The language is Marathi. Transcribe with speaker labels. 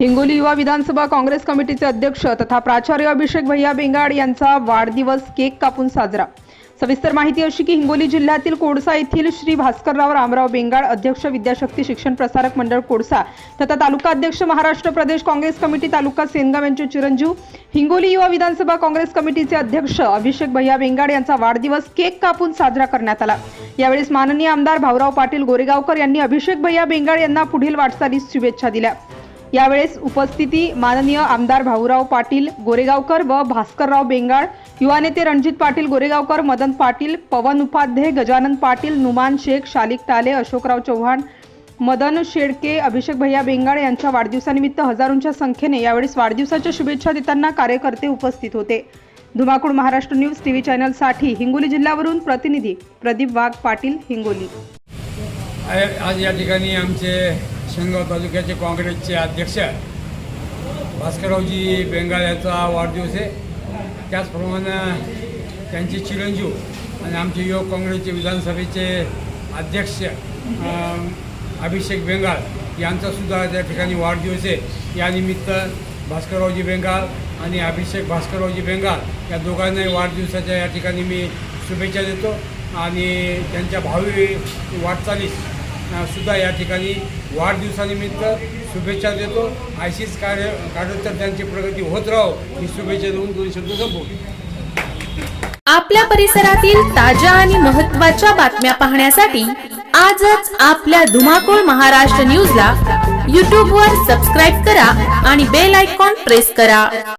Speaker 1: हिंगोली युवा विधानसभा काँग्रेस कमिटीचे अध्यक्ष तथा प्राचार्य अभिषेक भैया बेंगाड यांचा वाढदिवस केक कापून साजरा. सविस्तर माहिती अशी की हिंगोली जिल्ह्यातील कोडसा येथील श्री भास्करराव रामराव बेंगाड अध्यक्ष विद्याशक्ती शिक्षण प्रसारक मंडळ कोडसा तथा तालुका अध्यक्ष महाराष्ट्र प्रदेश काँग्रेस कमिटी तालुका सेनगाव यांचे चिरंजीव हिंगोली युवा विधानसभा काँग्रेस कमिटीचे अध्यक्ष अभिषेक भैया बेंगाड यांचा वाढदिवस केक कापून साजरा करण्यात आला. यावेळेस माननीय आमदार भाऊराव पाटील गोरेगावकर यांनी अभिषेक भैया बेंगाड यांना पुढील वाटचालीस शुभेच्छा दिल्या. यावेळेस उपस्थिती माननीय आमदार भाऊराव पाटील गोरेगावकर व भास्करराव बेंगाळ युवा नेते रणजित पाटील गोरेगावकर मदन पाटील पवन उपाध्ये गजानन पाटील नुमान शेख शालिक टाले अशोकराव चव्हाण मदन शेडके अभिषेक भैया बेंगाळ यांच्या वाढदिवसानिमित्त हजारोंच्या संख्येने यावेळेस वाढदिवसाच्या शुभेच्छा देताना कार्यकर्ते उपस्थित होते. Dhumakul Maharashtra news T V चॅनलसाठी Hingoli जिल्ह्यावरून प्रतिनिधी प्रदीप वाघ पाटील हिंगोली.
Speaker 2: आज या ठिकाणी आमचे शेंगाव तालुक्याचे काँग्रेसचे अध्यक्ष भास्कररावजी बेंगाळ यांचा वाढदिवस आहे. त्याचप्रमाणे त्यांचे चिरंजीव आणि आमचे युवक काँग्रेसचे विधानसभेचे अध्यक्ष अभिषेक बेंगाळ यांचासुद्धा त्या ठिकाणी वाढदिवस आहे. यानिमित्त भास्कररावजी बेंगाळ आणि अभिषेक भास्कररावजी बेंगाळ या दोघांनाही वाढदिवसाच्या या ठिकाणी मी शुभेच्छा देतो. आणि त्यांच्या भावी वाटचालीस सुद्धा या ठिकाणी वाढदिवसानिमित्त शुभेच्छा देतो. अशीच कार्य कार्योत्तर त्यांची प्रगती होत राहो ही शुभेच्छा देऊन दोन शब्द संपवतो.
Speaker 3: आपल्या परिसरातील ताज्या आणि महत्त्वाच्या बातम्या पाहण्यासाठी आजच आपल्या धुमाकूळ महाराष्ट्र न्यूजला यूट्यूबवर सबस्क्राईब करा आणि बेल आयकॉन प्रेस करा.